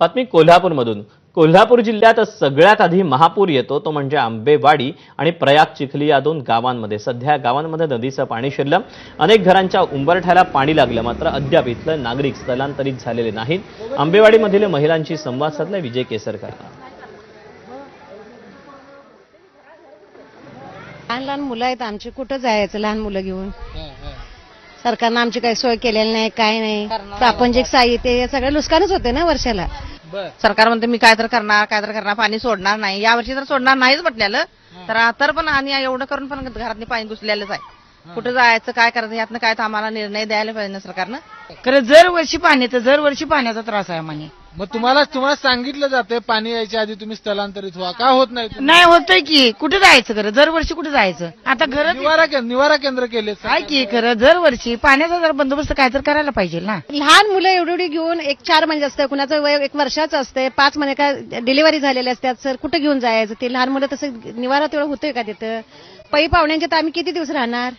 बातमी कोल्हापूरमधून. कोल्हापूर जिल्ह्यात सगळ्यात आधी महापूर येतो तो म्हणजे आंबेवाडी आणि प्रयाग चिखली या दोन गावांमध्ये. सध्या गावांमध्ये नदीचं पाणी शिरलं. अनेक घरांच्या उंबरठ्याला पाणी लागलं मात्र अद्याप इथलं नागरिक स्थलांतरित झालेले नाहीत. आंबेवाडीमधील महिलांशी संवाद साधला विजय केसरकर. लहान लहान मुलं आहेत आमची. कुठं जायचं? लहान मुलं घेऊन? सरकारनं आमची काही सोय केलेली नाही काय नाही. प्रापंचिक साहित्य हे सगळं नुकसानच होते ना वर्षाला. सरकार म्हणते मी काय तर करणार काय तर करणार पाणी सोडणार नाही. यावर्षी तर सोडणार नाहीच म्हटलेलं. तर तर पण आणि एवढं करून पण घरात पाणी घुसलेलंच आहे. कुठं जायचं काय करायचं यातनं काय तर आम्हाला निर्णय द्यायला पाहिजे ना सरकारनं. खरं जर वर्षी पाण्याचा जर वर्षी पाण्याचा त्रास आहे आम्हाला मग तुम्हाला तुम्हाला सांगितलं जाते पाणी यायच्या आधी तुम्ही स्थलांतरित व्हा. का होत नाही तुम्ही? नाही होतंय की. कुठे जायचं खरं? दर वर्षी कुठे जायचं? आता घर निवारा केंद्र निवारा केंद्र केले आहे की खरं. दर वर्षी पाण्याचा जर बंदोबस्त काय तर करायला पाहिजे ना. लहान मुलं एवढी एवढी घेऊन एक चार महिने असतं कुणाचं वय एक वर्षाचं असते पाच महिने का डिलिव्हरी झालेले असतात सर कुठे घेऊन जायचं? ते लहान मुलं तसं निवारा तेवढं होतोय का तिथं? पै पाहुण्यांच्या तर आम्ही किती दिवस राहणार?